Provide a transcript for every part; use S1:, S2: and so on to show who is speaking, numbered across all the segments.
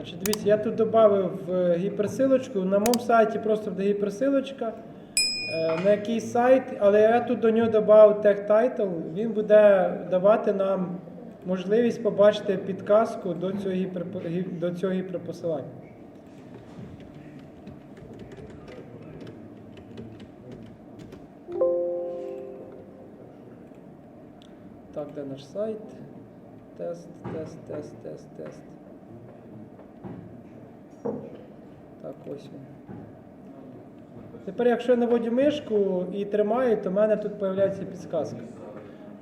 S1: Значить, дивіться, я тут додав гіперсилочку. На моєму сайті просто буде гіперсилочка. е, На якийсь сайт, але я тут до нього додав тег тайтл. Він буде давати нам можливість побачити підказку до цього, гіперпо- до цього гіперпосилання. Так, де наш сайт? Тест, тест, тест, тест, тест. Так, ось він. Тепер, якщо я наводю мишку і тримаю, то в мене тут з'являється підсказка.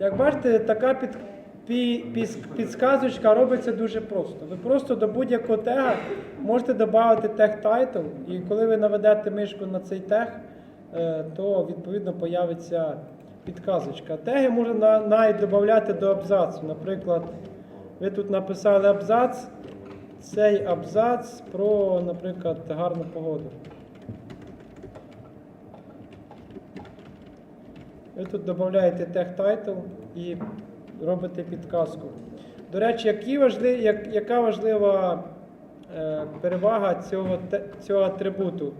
S1: Як бачите, така під, пі, піс- підсказочка робиться дуже просто. Ви просто до будь-якого тега можете додати тег title, і коли ви наведете мишку на цей тег, е, то відповідно появиться підказочка. Теги можна на- навіть додати до абзацу. Наприклад, ви тут написали абзац, цей абзац про, наприклад, гарну погоду. Ви тут додаєте тег title і робите підказку. До речі, які важливі, як, яка важлива е, перевага цього, те- цього атрибуту?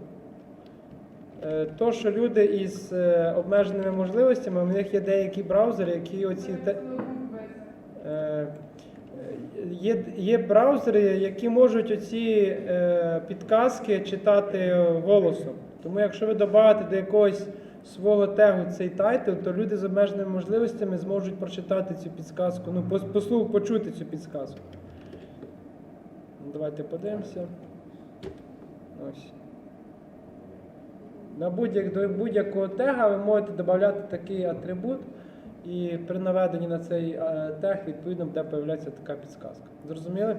S1: Е, то, що люди із е, обмеженими можливостями, у них є деякі браузери, які оці те- е, є, є браузери, які можуть оці е, підказки читати голосом. Тому якщо ви додаєте до якогось свого тегу цей тайтл, то люди з обмеженими можливостями зможуть прочитати цю підсказку, ну, пос- послу, почути цю підсказку. Давайте подивимося. Ось. На будь-якого тега ви можете додати такий атрибут, і при наведенні на цей е, тег, відповідно, буде появлятися така підсказка. Зрозуміли?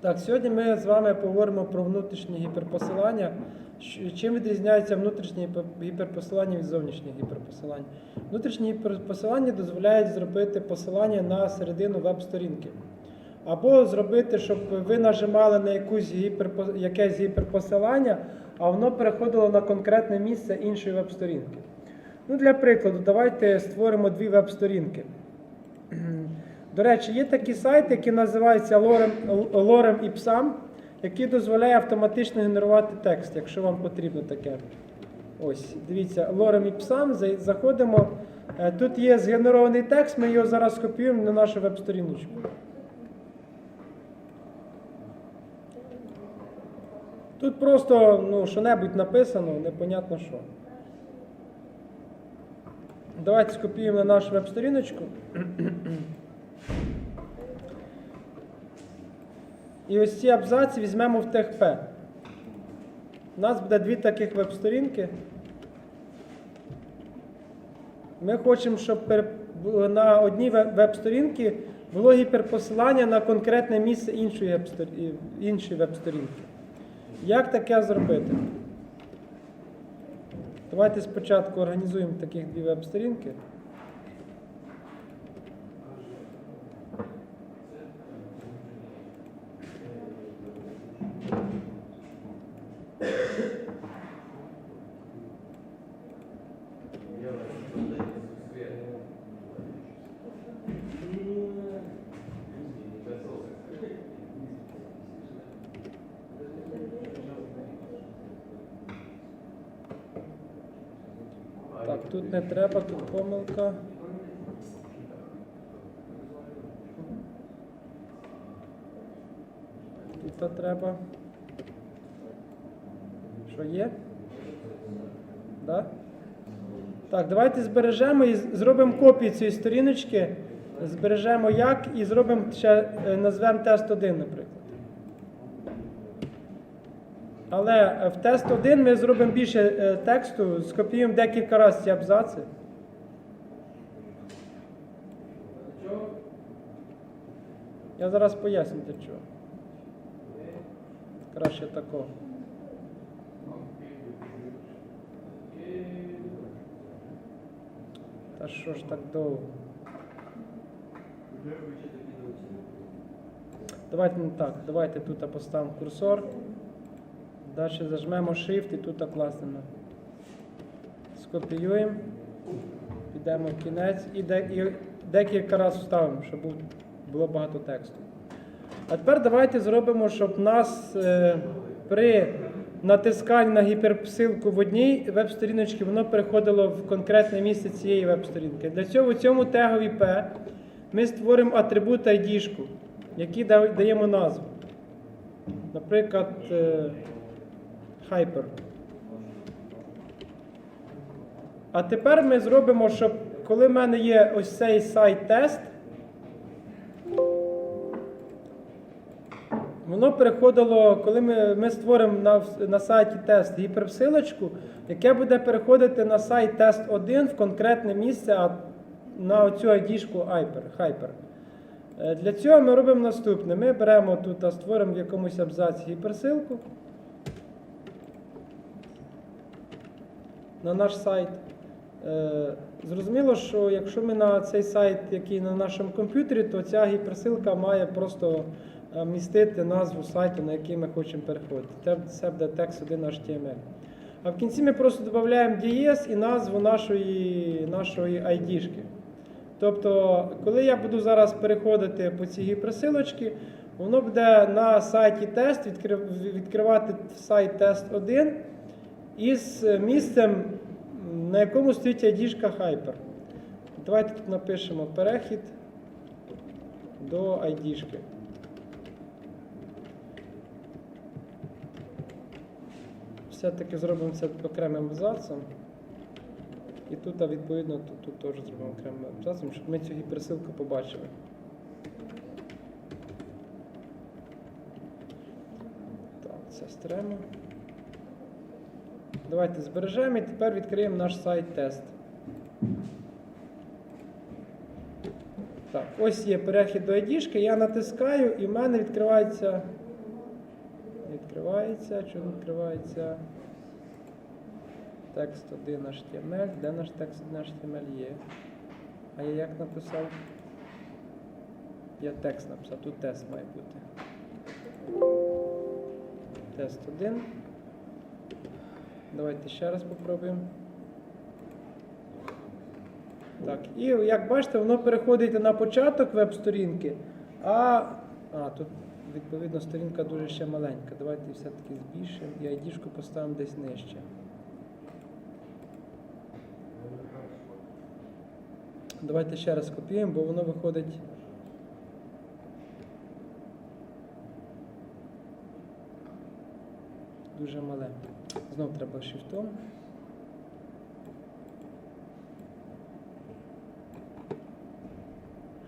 S1: Так, сьогодні ми з вами поговоримо про внутрішні гіперпосилання. Чим відрізняються внутрішні гіперпосилання від зовнішніх гіперпосилань? Внутрішні гіперпосилання дозволяють зробити посилання на середину веб-сторінки. Або зробити, щоб ви нажимали на якусь гіперпо... якесь гіперпосилання, а воно переходило на конкретне місце іншої веб-сторінки. Ну, для прикладу, давайте створимо дві веб-сторінки. До речі, є такі сайти, які називаються Lorem, Lorem Ipsum, які дозволяє автоматично генерувати текст, якщо вам потрібно таке. Ось, дивіться, Lorem Ipsum, зай- заходимо. Е, Тут є згенерований текст, ми його зараз копіюємо на нашу веб-сторіночку. Тут просто ну, що-небудь написано, непонятно що. Давайте скопіюємо на нашу веб-сторіночку. І ось ці абзаці візьмемо в ТХП. У нас буде дві таких веб-сторінки. Ми хочемо, щоб на одній веб- веб-сторінці було гіперпосилання на конкретне місце іншої веб-сторінки. Як таке зробити? Давайте спочатку організуємо таких дві веб-сторінки. Так, тут не треба, тут помилка. Тут треба. Що є? Да? Так, давайте збережемо і зробимо копію цієї сторіночки. Збережемо як і зробимо ще е, назвемо тест 1, наприклад. Але е, в тест 1 ми зробимо більше е, тексту, скопіюємо декілька разів ці абзаци. Я зараз поясню для чого. Краще такого. Та що ж так довго? Давайте не так. Давайте тут поставимо курсор. Далі зажмемо Shift і тут класнемо. Скопіюємо. Підемо в кінець і, декілька разів вставимо, щоб було багато тексту. А тепер давайте зробимо, щоб нас е, при натисканні на гіперсилку в одній веб-сторіночці воно переходило в конкретне місце цієї веб-сторінки. Для цього в цьому тегові P ми створимо атрибут ID, який даємо назву. Наприклад, е, Hyper. А тепер ми зробимо, щоб коли в мене є ось цей сайт-тест, воно переходило, коли ми, ми створимо на, на сайті тест гіперсилочку, яке буде переходити на сайт тест 1 в конкретне місце а на цю ID-шку Hyper. Е, Для цього ми робимо наступне. Ми беремо тут та створимо в якомусь абзаці гіперсилку на наш сайт. Е, Зрозуміло, що якщо ми на цей сайт, який на нашому комп'ютері, то ця гіперсилка має просто е, містити назву сайту, на який ми хочемо переходити. Це- буде текст 1 HTML. А в кінці ми просто додаємо DS і назву нашої, нашої ID-шки. Тобто, коли я буду зараз переходити по цій гіперсилочці, воно буде на сайті тест відкрив- відкривати сайт тест 1 із місцем, на якому стоїть ID-шка Hyper. Давайте тут напишемо перехід до ID-шки. Все-таки зробимо це окремим абзацом. І тут, відповідно, тут, тут теж зробимо окремим абзацом, щоб ми цю гіперсилку побачили. Так, це стремо. Давайте збережемо і тепер відкриємо наш сайт тест. Так, ось є перехід до ID, я натискаю і в мене відкривається. Відкривається, що відкривається? Текст 1 HTML. Де наш текст 1 HTML є? А я як написав? Я текст написав, тут тест має бути. Тест 1. Давайте ще раз попробуємо. Так, і як бачите, воно переходить на початок веб-сторінки, а, а тут відповідно сторінка дуже ще маленька. Давайте все-таки збільшимо і ID-шку поставимо десь нижче. Давайте ще раз копіюємо, бо воно виходить. Дуже мале. Знов треба шифтом.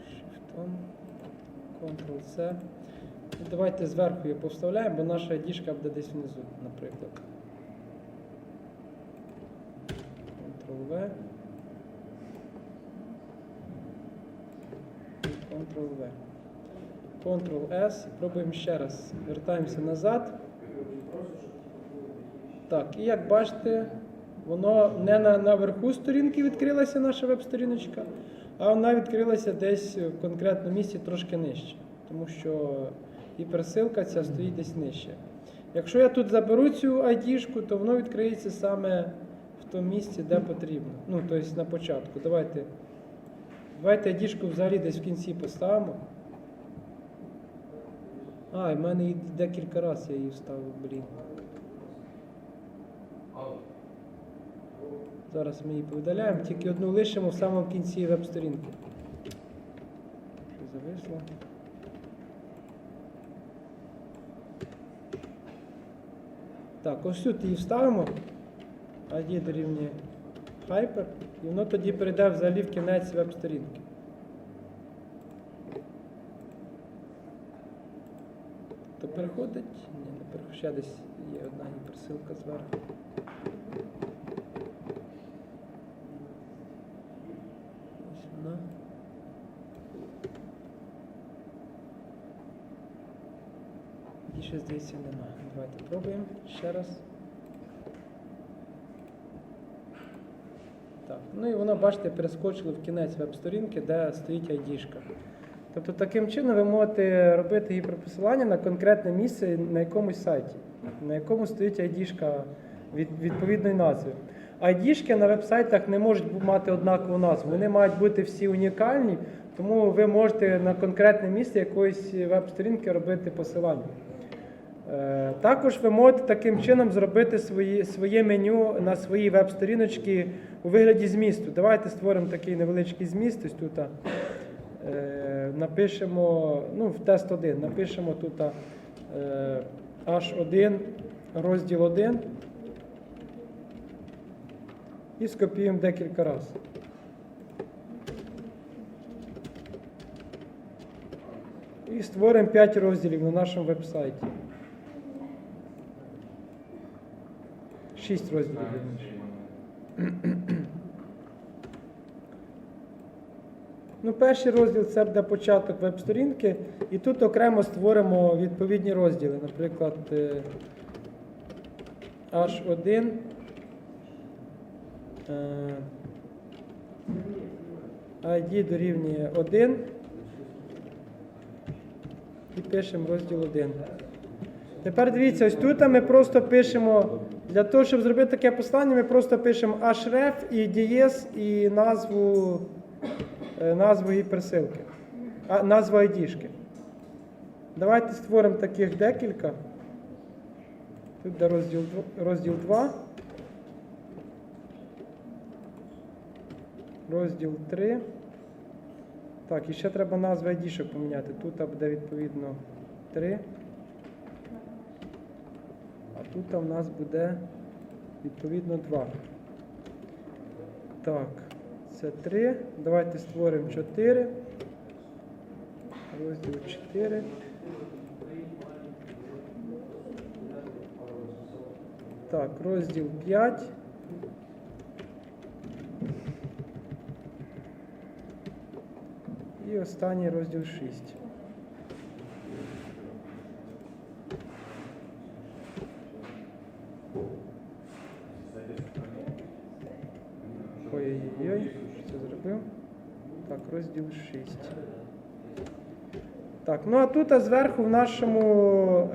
S1: Шифтом. Ctrl-C. Давайте зверху її повставляємо, бо наша ID-шка буде десь внизу, наприклад. Ctrl-V. Ctrl-V. Ctrl-S. Пробуємо ще раз. Вертаємося назад. Так, і як бачите, воно не на, наверху сторінки відкрилася наша веб-сторіночка, а вона відкрилася десь в конкретному місці трошки нижче. Тому що гіперсилка ця стоїть десь нижче. Якщо я тут заберу цю ID-шку, то воно відкриється саме в тому місці, де потрібно. Ну, тобто на початку. Давайте, давайте ID-шку взагалі десь в кінці поставимо. А, і в мене її декілька разів я її вставив, блін. Зараз ми її повидаляємо, тільки одну лишимо в самому кінці веб-сторінки. Що зависло? Так, ось тут її вставимо. ID дорівнює Hyper, і воно тоді перейде взагалі в кінець веб-сторінки. То переходить? Ні, не переходить. Ще десь є одна гіперсилка зверху. Ось вона. Ще здається немає. Давайте пробуємо ще раз. Так, ну і воно, бачите, перескочило в кінець веб-сторінки, де стоїть ID-шка. Тобто таким чином ви можете робити гіперпосилання на конкретне місце на якомусь сайті, на якому стоїть ID-шка від відповідної назви. ID-шки на веб-сайтах не можуть мати однакову назву. Вони мають бути всі унікальні, Тому ви можете на конкретне місце якоїсь веб-сторінки робити посилання. Е, Також ви можете таким чином зробити свої, своє меню на своїй веб-сторіночці у вигляді змісту. Давайте створимо такий невеличкий зміст. Ось тут е, напишемо, ну, в тест 1, напишемо тут е, H1, розділ 1 і скопіюємо декілька разів. І створимо 5 розділів на нашому веб-сайті. 6 розділів. Ну, перший розділ це буде початок веб-сторінки, і тут окремо створимо відповідні розділи. Наприклад, е, H1. е, ID дорівнює 1. І пишемо розділ 1. Тепер дивіться, ось тут ми просто пишемо, для того, щоб зробити таке послання, ми просто пишемо href і DS і назву, е, назву гіперсилки, а, назву ID-шки. Давайте створимо таких декілька. Тут де розділ, розділ 2. Розділ 3. Так, і ще треба назви ID-шок поміняти. Тут буде відповідно 3. Тут у нас буде відповідно 2. Так, це 3. Давайте створимо 4. Розділ 4. Так, розділ 5. І останній розділ 6. Ой-ой-ой, що це зробив? Так, розділ 6. Так, ну а тут а зверху в нашому,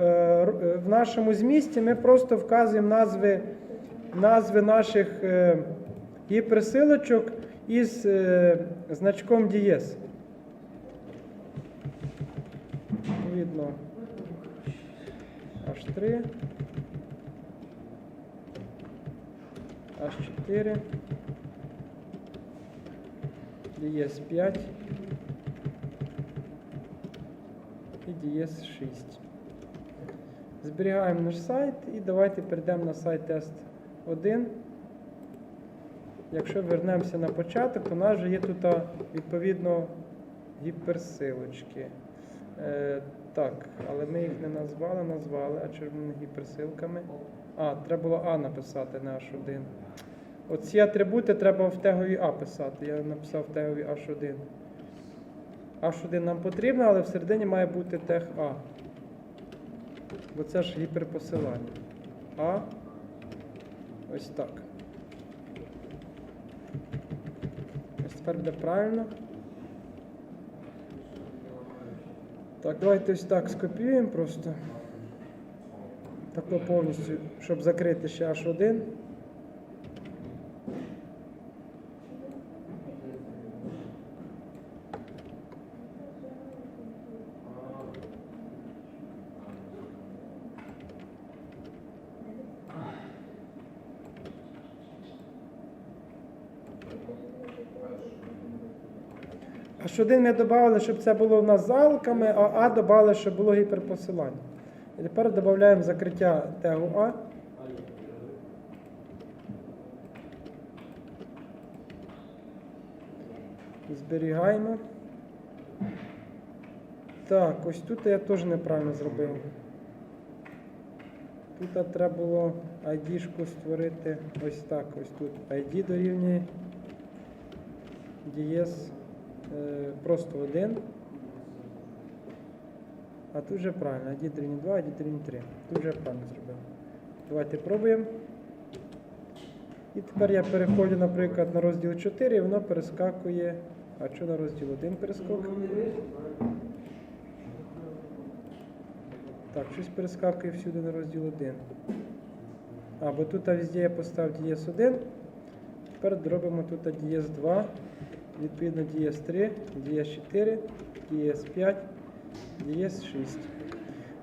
S1: е, е, в нашому змісті ми просто вказуємо назви, назви наших е, гіперсилочок із значком дієс. Відповідно, H3, H4, дієс 5 і дієс 6. Зберігаємо наш сайт і давайте перейдемо на сайт тест 1. Якщо вернемося на початок, то у нас вже є тут відповідно гіперсилочки. Е, так, але ми їх не назвали, назвали, а чому гіперсилками? А, треба було А написати на H1. Оці атрибути треба в тегові А писати. Я написав в тегові H1. H1 нам потрібно, але всередині має бути тег А. Бо це ж гіперпосилання. А. Ось так. Ось тепер буде правильно. Так, давайте ось так скопіюємо просто. Тако повністю, щоб закрити ще H1. H1 ми додали, щоб це було в нас залками, а А додали, щоб було гіперпосилання. І тепер додаємо закриття тегу А. Зберігаємо. Так, ось тут я теж неправильно зробив. Тут треба було ID-шку створити ось так. Ось тут ID дорівнює е, просто 1. А тут вже правильно, ID дорівнює 2, ID дорівнює 3. Тут вже правильно зробив. Давайте пробуємо. І тепер я переходжу, наприклад, на розділ 4 і воно перескакує. А що на розділ 1 перескок? Так, щось перескакує всюди на розділ 1. А, бо тут везде я поставив дієс 1. Тепер зробимо тут дієс 2. Відповідно дієс 3, дієс 4, дієс 5, дієс 6.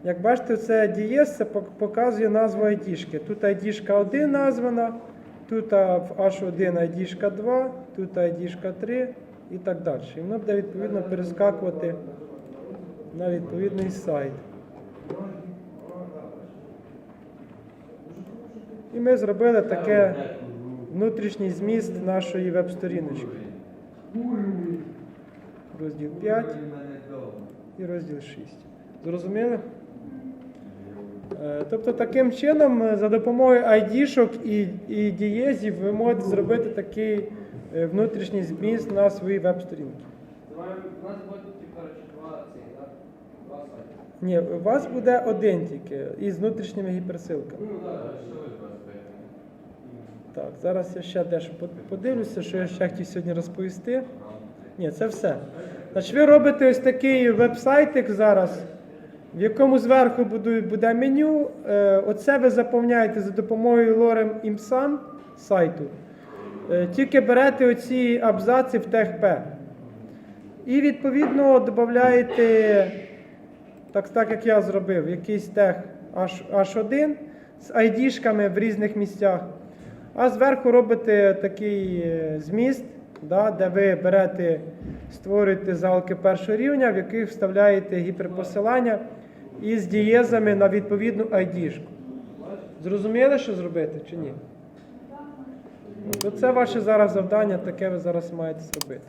S1: Як бачите, це дієс, це показує назву айдішки. Тут айдішка 1 названа, тут в H1 айдішка 2, тут айдішка 3 і так далі. І воно буде відповідно перескакувати на відповідний сайт. І ми зробили таке внутрішній зміст нашої веб-сторіночки. Розділ 5 і розділ 6. Зрозуміли? Е, Тобто таким чином, е, за допомогою ID-шок і, і дієзів, ви можете зробити такий е, внутрішній зміст на своїй веб-сторінці.
S2: У нас буде два так? Два сайти.
S1: Ні, у вас буде один тільки із внутрішніми гіперсилками.
S2: Ну так, що ви
S1: Так, зараз я ще дещо подивлюся, що я ще хотів сьогодні розповісти. Ні, це все. Значить, ви робите ось такий веб-сайтик зараз, в якому зверху буде, меню. Е, Оце ви заповняєте за допомогою лорем імсам сайту. Е, Тільки берете оці абзаци в TechP. І відповідно додаєте, так, так як я зробив, якийсь тег H, H1 з ID-шками в різних місцях. А зверху робите такий е, зміст, да, де ви берете, створюєте залки першого рівня, в яких вставляєте гіперпосилання із дієзами на відповідну ID-шку. Зрозуміли, що зробити чи ні? То це ваше зараз завдання, таке ви зараз маєте зробити.